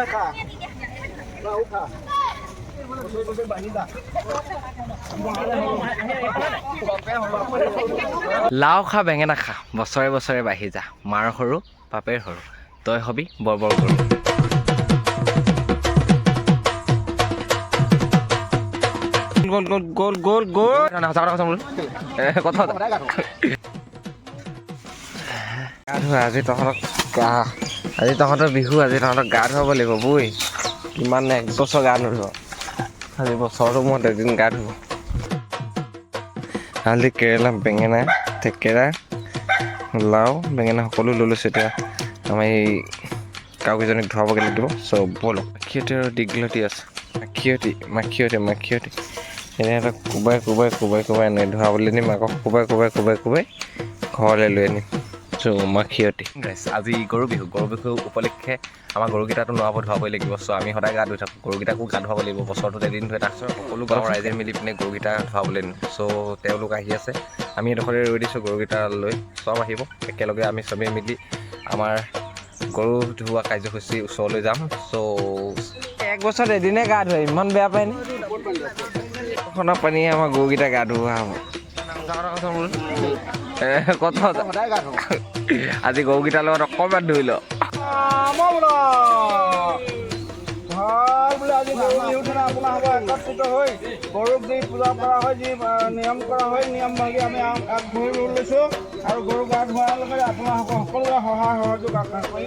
লাও খা লাও বেঙেনা খা বছৰে বছৰে বাঢ়ি যা মাৰ সৰু বাপেৰ সৰু তই হবি বৰ বৰ গৰু গ'ল গ'ল গ'ল গ'ল গ'ল না, সঁচা কথা কৈছোঁ কথা। গা ধোৱা আজি তহঁতক আজি তহঁতৰ বিহু, আজি তহঁতক গা ধুৱাব লাগিব বৈ কিমান এক বছৰ গা নুধুৱ আজি বছৰটো মূৰত এদিন গা ধুব। আজি কেৰেলা, বেঙেনা, থেকেৰা, লাও, বেঙেনা সকলো লৈ লৈছোঁ এতিয়া। আমাৰ এই কাউকেইজনীক ধুৱাবগৈ লাগিব চ' ব'লক মাখিয়তী আৰু দীঘলতি আছে। মাখিয়তী মাখিয়তী মাখিয়তী। এনে এটা কোবাই কোবাই কোবাই কোবাই আনে ধুৱাবলৈ নিম, আকৌ কোবাই কোবাই কোবাই কোবাই ঘৰলৈ লৈ আনিম। চ' মাখিয়তী গাইছ আজি গৰু বিহু গৰু বিহু উপলক্ষে আমাৰ গৰুকেইটাতো নোৱাব ধুৱাবই লাগিব। চ' আমি সদায় গা ধুই থাকোঁ গৰুকেইটাকো গা ধুৱাব লাগিব। বছৰটোত এদিন ধুৱে তাৰপিছত সকলো গাঁৱৰ ৰাইজে মিলি পিনে গৰুকেইটা ধুৱাবলৈ নিম চ' তেওঁলোক আহি আছে। আমি এডোখৰতে ৰৈ দিছোঁ গৰুকেইটা লৈ। চব আহিব। একেলগে আমি চবেই মিলি আমাৰ গৰু ধোৱা কাৰ্যসূচী ওচৰলৈ যাম। চ' এক বছৰত এদিনে গা ধুৱে ইমান বেয়া পায়নে খনা পানীয়ে আমাৰ গৰুকেইটা গা ধুওৱা হ'ব। কত আজি গৰুকেইটাৰ লগত অকণমান ধুই ল গৰুক যি পূজা কৰা হয় যি নিয়ম কৰা হয় নিয়ম ভাগি আমি আগ ধুই লৈছোঁ আৰু গৰু গা ধোৱাৰ লগে আপোনালোকৰ সকলোৰে সহায় সহযোগ আশা কৰি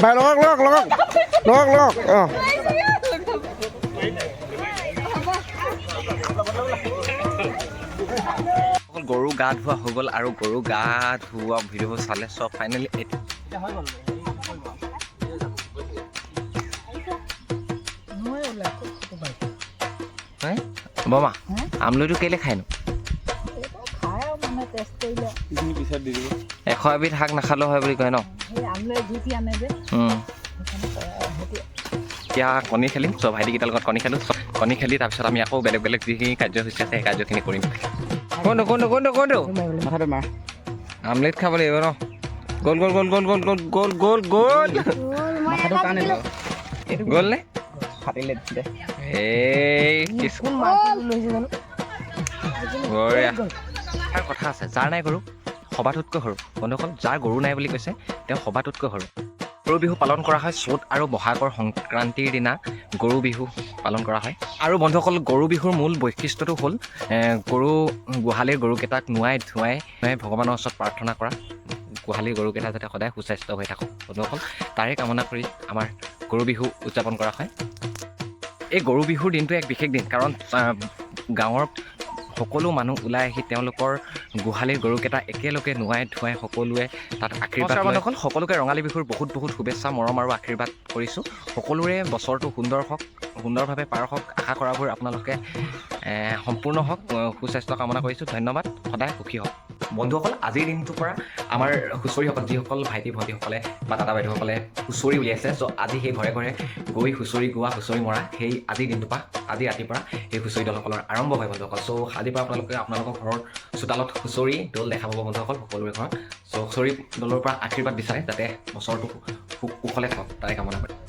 ไปลอกลอกลอกลอกลอกอ่ะ গৰু গা ধোৱা হৈ গ'ল আৰু গৰু গা ধোৱা ভিডিঅ'বোৰ চালে চব ফাইনেলি বমা আমলৈটো কেলৈ খায়নো খাই টেষ্ট কৰিলে। এশ এবিধ শাক নাখালেও হয় বুলি কয় ন? এতিয়া কণী খেলিম চ' ভাইটিকেইটাৰ লগত কণী খেলোঁ। কণী খেলি তাৰপিছত আমি আকৌ বেলেগ বেলেগ যিখিনি কাৰ্যসূচী আছে সেই কাৰ্যখিনি কৰিম। কোনটো কোনটো কোনটো কোনটো মাথাটো মাৰ আমলেট খাব লাগিব ন গ'ল গ'ল গ'ল গ'ল গ'ল গ'ল গ'ল গ'ল গ'ল মাথাটো টানি ল গ'ল নে ফাটিলে দে এই কিছ- মাটি লৈছে কথা আছে যাৰ নাই গৰু সবাটোতকৈ সৰু। বন্ধুসকল যাৰ গৰু নাই বুলি কৈছে তেওঁ সবাটোতকৈ সৰু। গৰু বিহু পালন কৰা হয় চ'ত আৰু বহাগৰ সংক্ৰান্তিৰ দিনা গৰু বিহু পালন কৰা হয়। আৰু বন্ধুসকল গৰু বিহুৰ মূল বৈশিষ্ট্যটো হ'ল গৰু গোহালিৰ গৰুকেইটাক নোৱাই ধুৱাই ভগৱানৰ ওচৰত প্ৰাৰ্থনা কৰা। গোহালিৰ গৰুকেইটা যাতে সদায় সুস্বাস্থ্য হৈ থাকক। বন্ধুসকল তাৰে কামনা কৰি আমাৰ গৰু বিহু উদযাপন কৰা হয়। এই গৰু বিহুৰ দিনটো এক বিশেষ দিন কাৰণ গাঁৱৰ সকলো মানুহ ওলাই আহি তেওঁলোকৰ গোহালিৰ গৰুকেইটা একেলগে নোৱাই ধুৱাই সকলোৱে তাত আশীৰ্বাদ বন্ধুসকল সকলোকে ৰঙালী বিহুৰ বহুত বহুত শুভেচ্ছা মৰম আৰু আশীৰ্বাদ কৰিছোঁ। সকলোৰে বছৰটো সুন্দৰ হওক সুন্দৰভাৱে পাৰ হওক আশা কৰাবোৰ আপোনালোকে সম্পূৰ্ণ হওক। সুস্বাস্থ্য কামনা কৰিছোঁ। ধন্যবাদ। সদায় সুখী হওক। বন্ধুসকল আজিৰ দিনটোৰ পৰা আমাৰ হুঁচৰিসকল যিসকল ভাইটি ভণ্টিসকলে বা দাদা বাইদেউসকলে হুঁচৰি উলিয়াইছে চ' আজি সেই ঘৰে ঘৰে গৈ হুঁচৰি গোৱা হুঁচৰি মৰা সেই আজিৰ দিনটোৰ পৰা আজি ৰাতিৰ পৰা সেই হুঁচৰি দলসকলৰ আৰম্ভ হয় বন্ধুসকল। চ' আজিৰ পৰা আপোনালোকে আপোনালোকৰ ঘৰৰ চোতালত হুঁচৰি দল দেখা পাব বন্ধুসকল সকলোৰে ঘৰত। চ' হুঁচৰি দলৰ পৰা আশীৰ্বাদ বিচাৰে যাতে বছৰটো সু- কুশলে থাকক তাৰে কামনা